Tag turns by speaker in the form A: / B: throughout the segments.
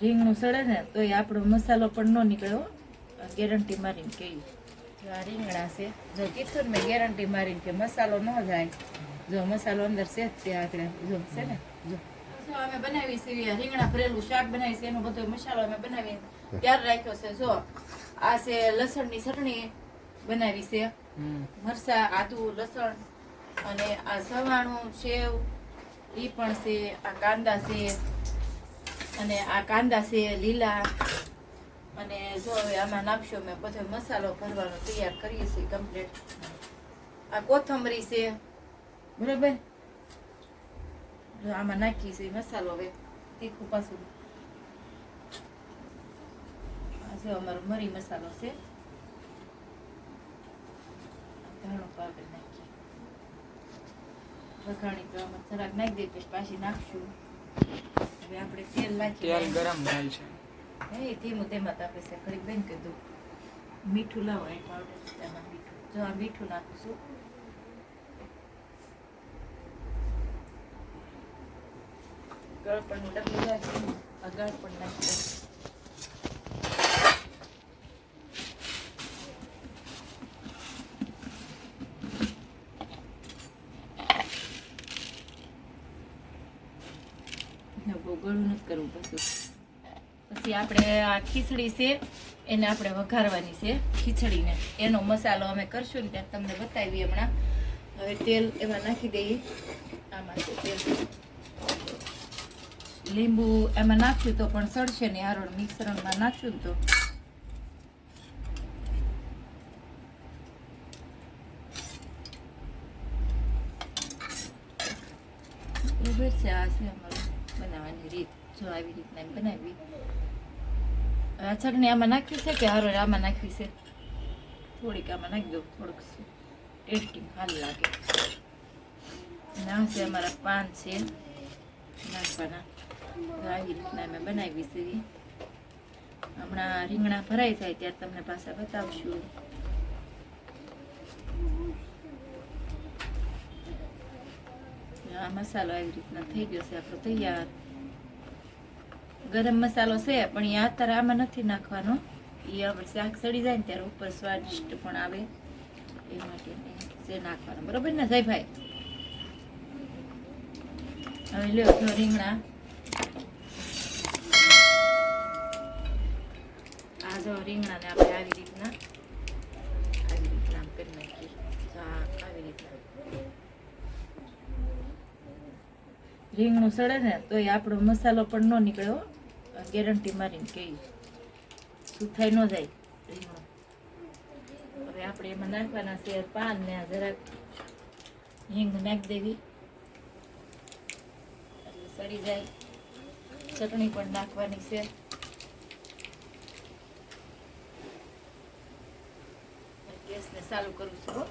A: રીંગણું સડે ને તો એ આપણો મસાલો પણ ન નીકળ્યો ગેરંટી મારીને કહ્યું જો આ રીંગણા છે જો કીધું ને મેં ગેરંટી મારીને કે મસાલો ન જાય. જો મસાલો અંદર છે જ તે આગળ જો છે ને? જો. જો અમે બનાવી છે આ રીંગણા ભરેલું શાક બનાવી છે એનો બધો મસાલો અમે બનાવી ત્યાર રાખ્યો છે. જો આ છે લસણની ચટણી બનાવી છે. મરસા આદુ લસણ અને આ સવાણું સેવ એ પણ છે આ કાંદા છે. અને આ કાંદા છે, લીલા. અને જો હવે આમાં નાખશો મેં બધો મસાલો ભરવાનો તૈયાર કરીએ છીએ કમ્પ્લીટ આ કોથમરી છે. બરાબર? આમાં નાખીએ છીએ મસાલો હવે, તીખું પાછું. જો અમારો મરી મસાલો છે. ધાણો પાવડર નાખીએ. વઘાણી તો આમાં જરાક નાખી દઈએ, પછી પાછી નાખશું. હવે આપણે તેલ
B: ગરમ થાય છે.
A: હે ધીમું તેમાં તાપે છે ઘડીક બેન કીધું. મીઠું લાવો એક પાવડર એમાં મીઠું. જો આ મીઠું નાખું છું ગળપણનું ડબલું જાય આ ગળપણ નાખી દઉં. ને બહુ ગળું નથી કરવું પડશે. પછી આપણે આ ખીચડી છે, એને આપણે વઘારવાની છે ખીચડીને. એનો મસાલો અમે કરશું ને ત્યાં તમને બતાવી હમણાં. હવે તેલ એમાં નાખી દઈએ. આમાં તેલ. લીંબુ એમાં નાખ્યું તો પણ સડશે ને આરોળ મિશ્રણમાં નાખ્યું તો બરાબર છે આ છે અમારું બનાવવાની રીત જો આવી રીતના એમ બનાવી. આ ચટણી આમાં નાખ્યું છે કે હારો આમાં નાખવી છે? થોડીક આમાં નાખી દો થોડુંક ટેસ્ટિંગ હાલ લાગે. ના છે, અમારા પાન છે. નાખવાના. આવી રીતના અમે બનાવી છે. હમણાં રીંગણા ભરાઈ જાય ત્યારે તમને પાછા બતાવશું. આ મસાલો આવી રીતના થઈ ગયો છે, આપણો તૈયાર. ગરમ મસાલો છે, પણ એ અત્યારે આમાં નથી નાખવાનો. એ આપણે શાક સડી જાય ને ત્યારે ઉપર સ્વાદિષ્ટ પણ આવે એ માટે છે નાખવાનો. બરોબર ને જયભાઈ હવે લ્યો, જો રીંગણા. આ જો રીંગણાને આપણે આવી રીતના આવી રીતના આમ કરી નાખીએ. આવી રીતના. રીંગણું સડે ને, તો એ આપણો મસાલો પણ ન નીકળ્યો ગેરંટી મારીને કહી શું થઈ ન જાય હવે આપણે એમાં નાખવાના છે પાન ને જરાક હિંગ નાખી દેવી. એટલે સડી જાય. ચટણી પણ નાખવાની છે. ગેસને ચાલુ કરું છું.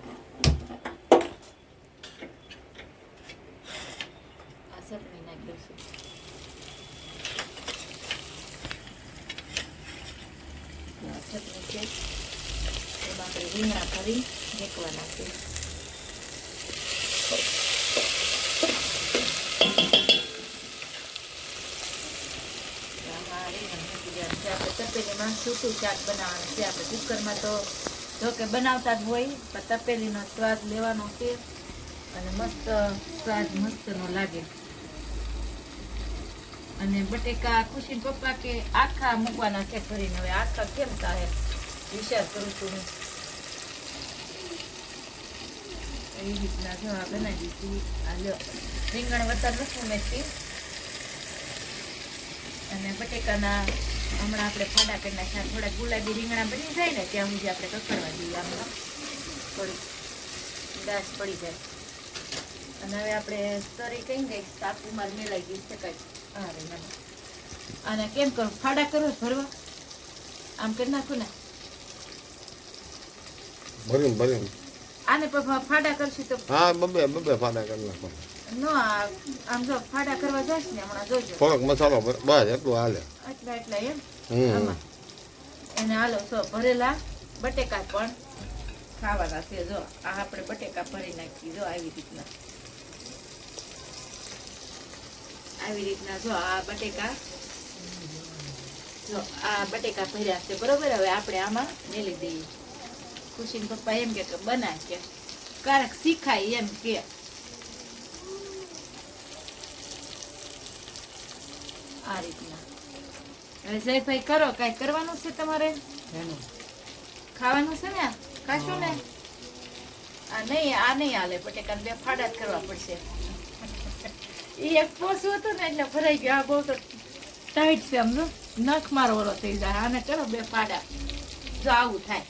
A: આ ચટણી નાખી દઉં છું આ ચટણી છે. એમાં આપણે રીંગણા ભરી મૂકવાના છે. તપેલીમાં શાક બનાવવાનું છે. આપણે કુકરમાં તો જો કે બનાવતા જ હોય, પણ તપેલીનો સ્વાદ લેવાનો છે. અને મસ્ત સ્વાદ મસ્તનો લાગે. અને બટેકા ખુશી પપ્પા કે આખા મૂકવાના છે કરીને હવે આખા કેમ થાય? વિચાર કરું છું હું એવી રીતના જો આ બનાવી દીધું આ લ્યો રીંગણ વતર નથી ઉમેરતી અને બટેકાના હમણાં આપણે ફાડા કરી નાખ્યા થોડા ગુલાબી રીંગણા બની જાય ને ત્યાં સુધી આપણે કકડવા દઈએ આમાં થોડી દાસ પડી જાય અને હવે આપણે સ્તરી કઈ ગઈ સાપુમાં મેળાઈ ગઈ છે કઈ હા રે અને કેમ કરું ફાડા કરો ભરવા આમ કરી નાખું ને
C: ભરીને ભરીને.
A: આને ફાડા કરશું તો
C: હા બબે બબે ફાડા કરી નાખો
A: નો આમ જો ફાડા કરવા જઈશ ને હમણાં જોજો.
C: થોડોક મસાલો બસ એટલું હાલે.
A: એટલા એટલા એમ?
C: હમ.
A: એને હાલો જો ભરેલા બટેકા પણ ખાવાના છે જો. આ આપણે બટેકા ભરી નાખી જો આવી રીતના. આવી રીતના જો આ બટેકા. જો આ બટેકા ભર્યા છે બરોબર? હવે આપણે આમાં મેલી દઈએ. ખુશીન પપ્પા એમ કે બનાય કે. કારક શીખાય એમ કે. આ રીતના. હવે જયભાઈ કરો કાંઈ કરવાનું છે તમારે? ખાવાનું છે ને ખાશો ને? આ નહીં આ નહીં હાલે બટેકા બે ફાડા જ કરવા પડશે. એ એક પોસું હતું ને એટલે ભરાઈ ગયો. આ બહુ તો ટાઈટ છે સમજો નખ મારો ઓરો થઈ જાય. આને કરો બે ફાડા. જો આવું થાય.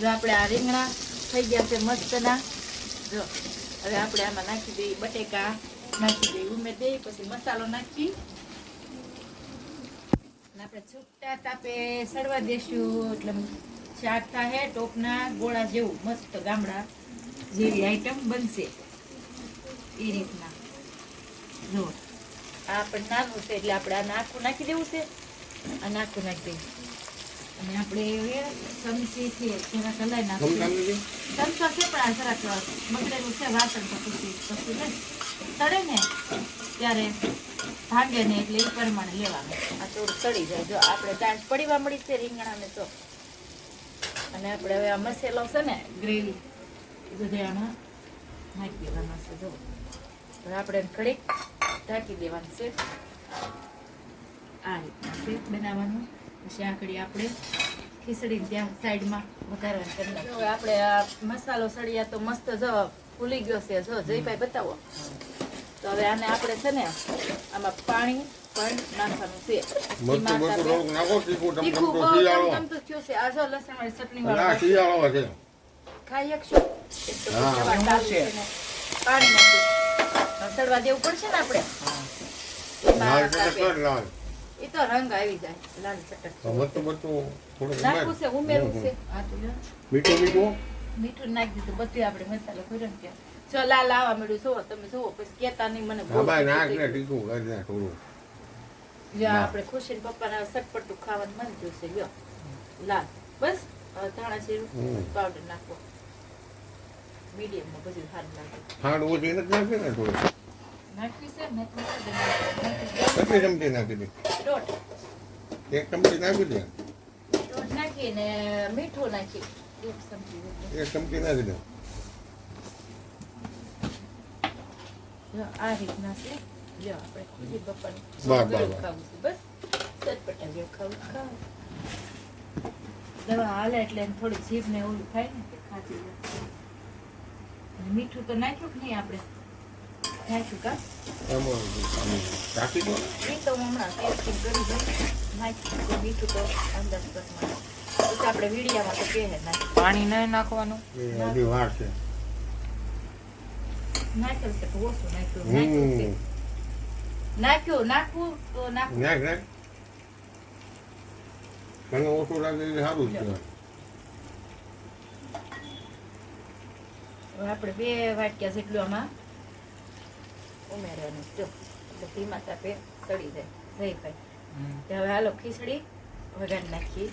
A: જો આપણે આ રીંગણા થઈ ગયા છે મસ્તના, જો હવે આપણે આમાં નાખી દઈએ બટેકા, નાખી દઈએ ઉમેર દઈએ પછી મસાલો નાખી. આપણે છૂટા તાપે સડવા દેશું, એટલે શાક થાય ટોપના ગોળા જેવું, મસ્ત ગામડા જેવી આઈટમ બનશે. એ રીતના. જો, આ પણ નાનું છે, એટલે આપણે આ નાખું નાખી દેવું છે. આ નાખું નાખી દઈએ. અને આપણે હવે ચમચીથી જરાક હલાઈ નાખીએ. ચમચો છે પણ આ જરાક બગડેલું છે વાસણ પછી પછી ને. સડે ને ત્યારે ભાંગે ને એટલે એ પ્રમાણે લેવાનું. આ થોડું સડી જાય. જો આપણે ચાંચ પડીવા મળી છે રીંગણાને તો. અને આપણે હવે આ મસેલો છે ને ગ્રેવી એ બધે આમાં નાખી દેવાનો છે જો. આપણે ઘડીક ઢાંકી દેવાનું છે. આ રીતના છે બનાવવાનું. પછી આકડી આપણે ખીચડી ત્યાં સાઈડમાં વઘારવાનું કરી હવે આપણે આ મસાલો સળિયા તો મસ્ત જ ફૂલી ગયો છે. જો જયભાઈ બતાવો. તો હવે આને આપણે છે ને આમાં પાણી પણ નાખવાનું છે. ખાઈ પાણી સડવા દેવું પડશે ને આપણે? એ તો રંગ આવી જાય લાલ ચટક.
C: તો મરચું મરચું
A: નાખવું છે ઉમેરવું છે. હા તો
C: મીઠું મીઠું?
A: મીઠું નાખી દીધું બધું આપણે મસાલો કર્યો ને ત્યાં. લાલ આવવા મળ્યું જોવો તમે જોવો પછી કેતા નહીં મને
C: હા ભાઈ નાખ ને
A: થઈ
C: કરી નાખ થોડું.
A: આપણે ખુશી પપ્પાના સટપટું ખાવાનું મન છે લ્યો. લાલ. બસ ધાણા જીરું પાવડર નાખો. મીડિયમમાં બધું સારું લાગે.
C: ખાંડ ઓછી નથી નાખી ને થોડી?
A: નાખવી છે નાખવી છે નાખવી
C: કેટલી ચમચી નાખી દે
A: છે. દોઢ
C: એક ચમચી નાખી દે
A: દોઢ નાખીને મીઠું નાખી એક ચમચી જેટલું.
C: એક ચમચી નાખી દે
A: જો આ રીતના છે જો આપણે ખુશી પપ્પાને
C: વાહ, વાહ,
A: ગળું
C: વાહ.
A: ખાવું છે બસ ચટપટા જેવું ખાવું ખાવ દવા હાલે એટલે એને થોડી જીભ ને ઓલું થાય ને કે ખાતી જાય. અને મીઠું તો નાખ્યું કે નહીં આપણે નાખ્યું કા
C: રાખી દો
A: એ તો હમણાં ટેસ્ટિંગ કરી દઉં નાખ્યું તો મીઠું તો અંદર પ્રમાણે આપણે વીડિયામાં તો કહે
B: પાણી નહીં નાખવાનું
C: એ હજી વાર છે
A: નાખ્યું છે તો ઓછું નાખ્યું નાખ્યું છે નાખ્યું નાખવું તો નાખવું
C: નાખ નાખ તને ઓછું લાગે સારું જ કહેવાય
A: આપણે બે વાટક્યા જેટલું આમાં ઉમેરવાનું જો એટલે ધીમા તાપે સડી જાય. જઈ ભાઈ. હવે હાલો ખીચડી વઘાર નાખીએ.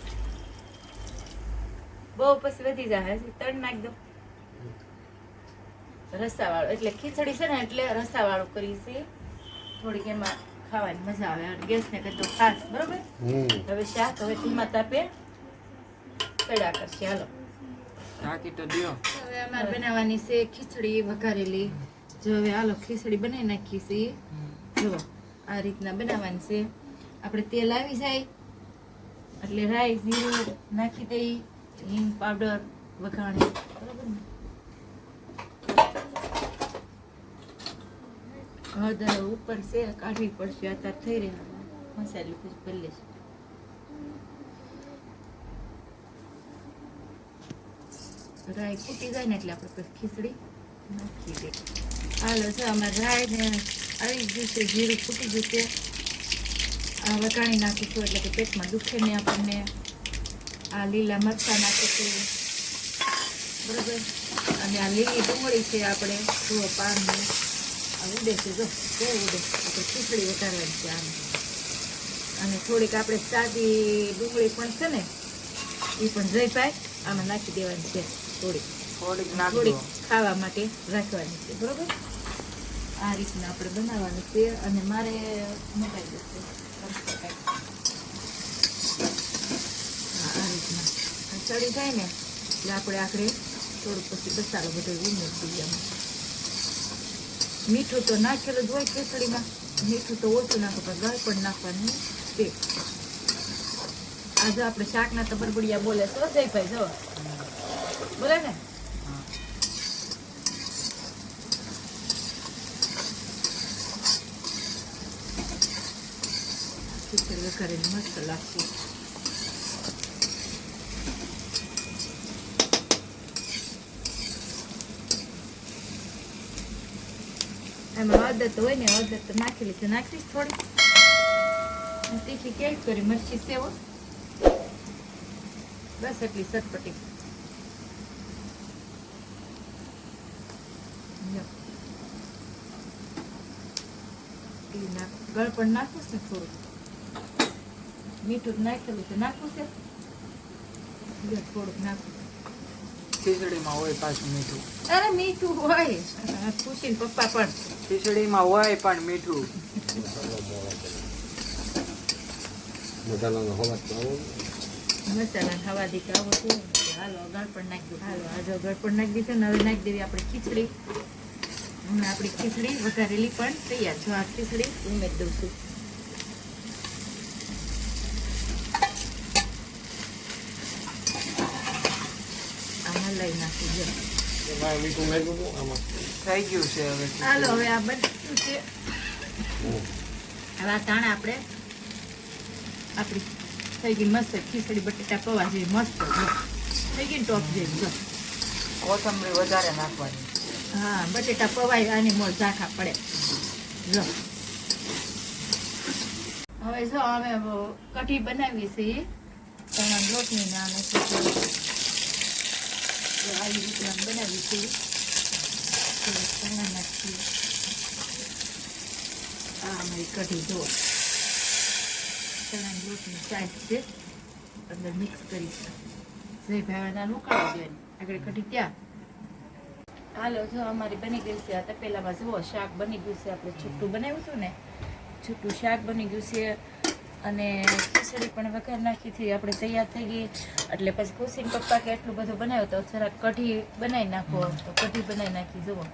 A: બહુ પછી વધી જાય તળ નાખી દો રસાવાળું. એટલે ખીચડી છે ને એટલે રસાવાળું કરી છે થોડીક એમાં ખાવાની મજા આવે. અને ગેસને કરતો ખાસ બરોબર? હવે શાક હવે ધીમા તાપે સડા કરશે. હાલો.
B: તો દ્યો.
A: હવે અમારે બનાવવાની છે ખીચડી વઘારેલી. જો હવે આલો ખીચડી બનાવી નાખી છીએ જો આ રીતના બનાવવાની છે. આપણે તેલ આવી જાય એટલે રાઈ જીરું નાખી દઈ હિંગ પાવડર વઘાણી. બરાબર ને? હળદર ઉપર છે કાઢવી પડશે અત્યારે થઈ રહ્યા મસાલી પછી પહેલે છે રાઈ ફૂટી જાય ને એટલે આપણે ખીચડી નાખી દઈએ. હાલો જો અમારે રાઈ ને આવી ગયું છે જીરું ફૂટી ગયું છે આ વટાણી નાખીશું એટલે કે પેટમાં દુખે ને આપણને. આ લીલા મરચાં નાખીશું. બરોબર? અને આ લીલી ડુંગળી છે આપણે જુઓ પાનની. આ ઉડે છે જો કેવું ઉડે. આપણે ખીચડી વટારવાની છે આમ. અને થોડીક આપણે સાદી ડુંગળી પણ છે ને એ પણ જઈ પાય આમાં નાખી દેવાની છે થોડીક.
B: થોડીક
A: થોડીક ખાવા માટે રાખવાની છે. બરોબર? આ રીતના આપણે બનાવવાનું છે અને મારે મુકાઈ જશે આ રીતના. ચડી જાય ને એટલે આપણે આખરે થોડુંક પછી બસારો બધો ઉમેરતી એમાં. મીઠું તો નાખેલું જ હોય ખીચડીમાં મીઠું તો ઓછું નાખો પણ ગળ પણ નાખવાનું છે. આજે આપણે શાકના તબરબડિયા બોલે તો જય ભાઈ જો. બોલે ને? ખીચડી વઘારીને મસ્ત લાગશે. એમાં અદત હોય ને અદત નાખેલી છે નાખીશ થોડી. તીખી કેક કરી, મરચી સેવો? બસ એટલી સટપટી. ગળપણ નાખું ને થોડું. મીઠું નાખેલું છે નાખવું છે થોડુંક નાખવું
B: ખીચડીમાં હોય પાછું મીઠું
A: અરે મીઠું હોય ખુશી પપ્પા પણ
B: ખીચડીમાં હોય પણ મીઠું
C: મસાલાનો.
A: મસાલા ખાવા દી આવો શું હાલો નાખી હાલો આજે નાખી દીધું ને હવે નાખી દેવી આપણે ખીચડી હમણાં આપણી ખીચડી વઘારેલી પણ તૈયાર જો આ ખીચડી ઉમેરી દઉં છું આમાં લઈ નાખી
B: થઈ ગયું છે હવે.
A: હાલો હવે આ બધું છે. હવે આ તાણે આપણે આપણી થઈ ગઈ મસ્ત ખીચડી બટેટા પૌવા જેવી મસ્ત જો. થઈ ગઈ ટોપ જેવી
B: કોથમરી વધારે નાખવાની.
A: હા બટેટા પવાય આની મોર ઝાંખા પડે. જો. હવે જો અમે કઢી બનાવી છે. તમારા લોટની ને આવી રીતના બનાવી છે ચણા નાખીએ આ છે અંદર મિક્સ કરી જય ભાવના ઉકાળવા દેવાની આગળ કઢી ત્યાં હાલો, જો અમારી બની ગઈ છે. આ તપેલામાં જુઓ શાક બની ગયું છે. આપણે છૂટું બનાવ્યું હતું ને? છૂટું શાક બની ગયું છે. અને ખીચડી પણ વઘાર નાખી હતી આપણે તૈયાર થઈ ગઈ. એટલે પછી ખુશીને પપ્પા કે એટલું બધું બનાવ્યું તો જરાક કઢી બનાવી નાખો તો. કઢી બનાવી નાખી જુઓ.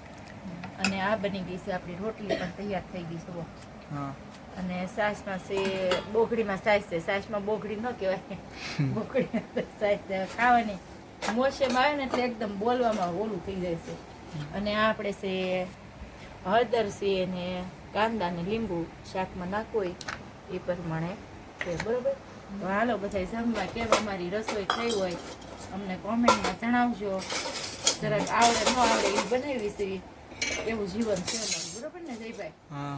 A: અને આ બની ગઈ છે આપણી રોટલી પણ તૈયાર થઈ ગઈ જુઓ.
B: હા.
A: અને સાસમાં છે બોઘડીમાં સાસ છે. સાસમાં બોગડી ન કહેવાય. બોઘડી સાસ છે. ખાવાની મોસમ આવે ને એટલે એકદમ બોલવામાં ઓલું થઈ જાય છે. અને આ આપણે છે હળદર છે અને કાંદા ને લીંબુ શાકમાં હોય. એ પ્રમાણે છે બરાબર? તો હાલો બધા જમવા કેમ અમારી રસોઈ થઈ હોય અમને કોમેન્ટમાં જણાવજો. જરાક આવડે ન આવડે એ બનાવી છે. એવું જીવન છે બરાબર ને જયભાઈ?
B: હા.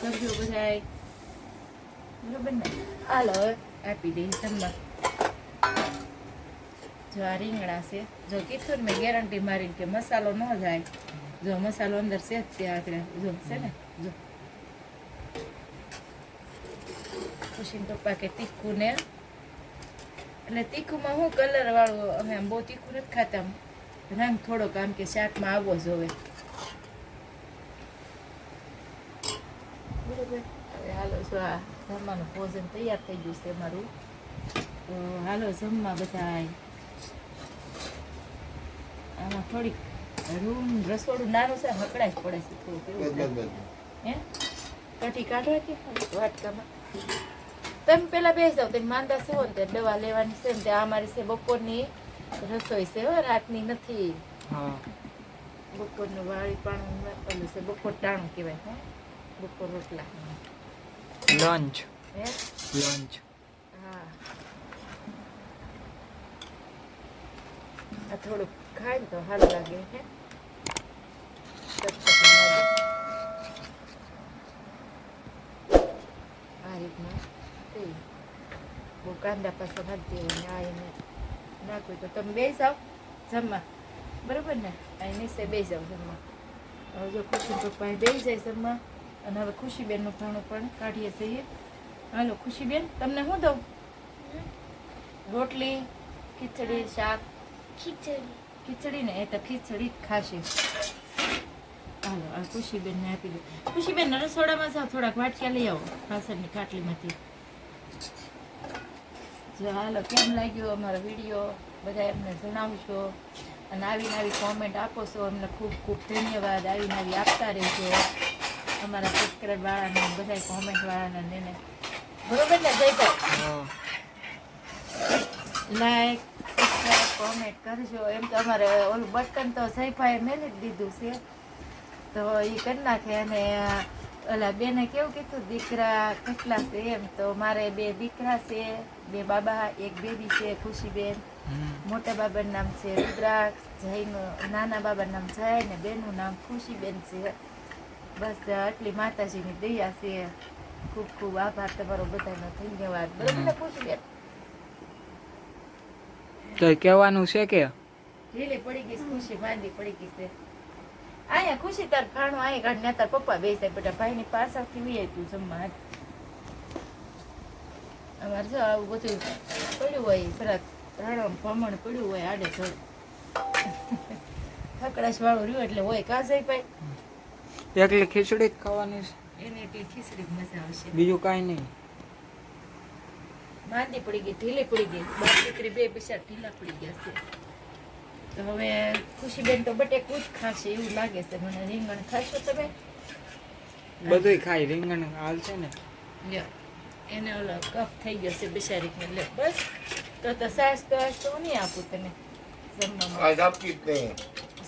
A: કરજો બધાય. બરાબર ને? હાલો. હવે આપી દઈશ જમવા. જો આ રીંગણા છે. જો કીધું મેં ગેરંટી મારીને કે મસાલો ન જાય. જો મસાલો અંદર છે જ ત્યાં આગળ. જો છે ને? જો ખુશીન પપ્પા કે તીખું ને એટલે તીખુંમાં હું કલર વાળું અમે આમ બહુ તીખું નથી ખાતા રંગ થોડોક આમ કે શાકમાં આવવો જોવે બરોબર હવે હાલો જો આ જમવાનું ભોજન તૈયાર થઈ ગયું છે અમારું તો હાલો જમવા બધા આમાં થોડીક રૂમ રસોડું નાનું છે હકડા જ પડે છે થોડું
C: કેવું
A: હે કઠી કાઢવા કે વાટકામાં તમે પેલા બેસી જાઓ તમે માંદા છો ને તે દવા લેવાની છે ને તે અમારી મારી છે બપોરની રસોઈ છે હો રાતની નથી
B: હા
A: બપોરનું વાળી પાણું ઓલું છે બપોર ટાણું કહેવાય બપોર રોટલા
B: લંચ
A: હે
B: લંચ
A: હા આ થોડુંક ખાય ને તો સારું લાગે હે આ રીતના કાંદા પાછા નાખી દેવાના આ એને નાખવું તો તમે બે જાઓ જમવા બરાબર ને અહીં નિશ્ચય બે જાઓ જમવા હવે જો ખુશી પપ્પા બે જાય જમવા અને હવે ખુશીબેનનું ભાણું પણ કાઢીએ છીએ હાલો ખુશીબેન તમને શું દઉં રોટલી ખીચડી શાક
D: ખીચડી
A: ખીચડી ને એ તો ખીચડી જ ખાશે હાલો આ ખુશીબેનને આપી દઉં ખુશીબેન રસોડામાં જાઓ થોડાક વાટક્યા લઈ આવો પાછળની ખાટલીમાંથી જો હાલો કેમ લાગ્યો અમારો વીડિયો? બધા એમને જણાવશો અને આવી નવી કોમેન્ટ આપો છો. અમને ખૂબ ખૂબ ધન્યવાદ. આવી નવી આપતા રહેજો. અમારા સબસ્ક્રાઈબ વાળાને બધા કોમેન્ટ વાળાને એને. બરોબર ને
B: જઈ.
A: લાઈક સબસ્ક્રાઈબ કોમેન્ટ કરજો. એમ તો અમારે ઓલું બટન તો સૈફાએ મેલી જ દીધું છે. તો એ કરી નાખે અને ઓલા બેને કેવું કીધું? દીકરા કેટલા છે એમ તો મારે બે દીકરા છે બે બાબા એક બેબી છે ખુશીબેન. મોટા બાબાનું નામ છે રુદ્રાક્ષ જયનું નાના બાબાનું નામ જય ને બેનનું નામ ખુશીબેન છે. બસ આટલી માતાજીની દયા છે. ખૂબ ખૂબ આભાર તમારો બધાનો ધન્યવાદ. બરોબર ને ખુશીબેન?
B: તો કહેવાનું છે કે?
A: ઢીલી પડી ગઈ ખુશી માંદી પડી ગઈ છે. અહીંયા ખુશી તાર ખાણું અહીં કાઢ ને તાર પપ્પા બેસે બેટા ભાઈની પાછળથી વી તું જમવા અમારે જો આવું બધું પડ્યું હોય જરાક રાડમ ભમણ પડ્યું હોય આડે જડ ખકડાશ વાળું રહ્યું એટલે હોય કાજઈ પાઈ
B: એકલી ખીચડી જ ખાવાની છે.
A: એને એટલી ખીચડી મજા આવશે.
B: બીજું કાંઈ નહીં.
A: માંદી પડી ગઈ ઢીલી પડી ગઈ. બાપ દીકરી બે પૈસા ઢીલા પડી ગયા છે. તો હવે ખુશીબેન તો બટેકું જ ખાશે એવું લાગે છે. મને રીંગણ ખાશો તમે?
B: બધુંય ખાય રીંગણ હાલ છે ને.
A: લ્યો એને ઓલો કફ થઈ ગયો છે બિચારીને લે બસ. તો તો સાસ તો આજ તો નહીં આપું તને જમવામાં.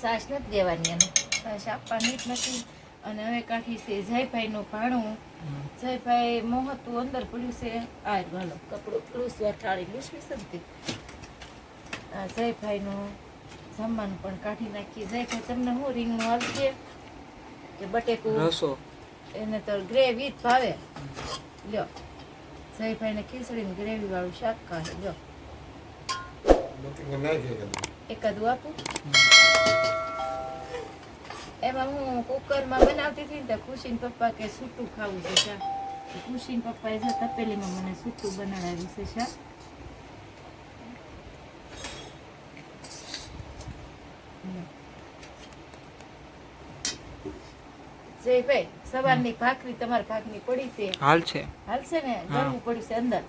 A: સાસ નથી દેવાની એને. સાસ આપવાની જ નથી. અને હવે કાઢી છે જયભાઈનું ભાણું. જયભાઈ મોહતું અંદર પડ્યું છે. આ ભાલો કપડું પ્લુસ વાઠાળી લૂસવી શકતી આ જયભાઈનું જમવાનું પણ કાઢી નાખીએ. કે તમને શું રીંગણું આવશે કે બટેકું
B: રસો.
A: એને તો ગ્રેવી જ ભાવે. લ્યો. જયભાઈને ખીચડીને ગ્રેવી વાળું શાક કાઢે લ્યો.
C: નાખી.
A: એકાદું આપું. એમાં હું કુકરમાં બનાવતી હતી ને તો ખુશીન પપ્પા કે સૂટું ખાવું છે શાક. ખુશીન પપ્પાએ જો તપેલીમાં મને સૂટું બનાડાવ્યું છે શાક લ્યો. જયભાઈ સવારની ભાખરી તમારી ભાખરી પડી છે.
B: હાલ છે.
A: હાલશે ને? ગરવું પડ્યું છે અંદર.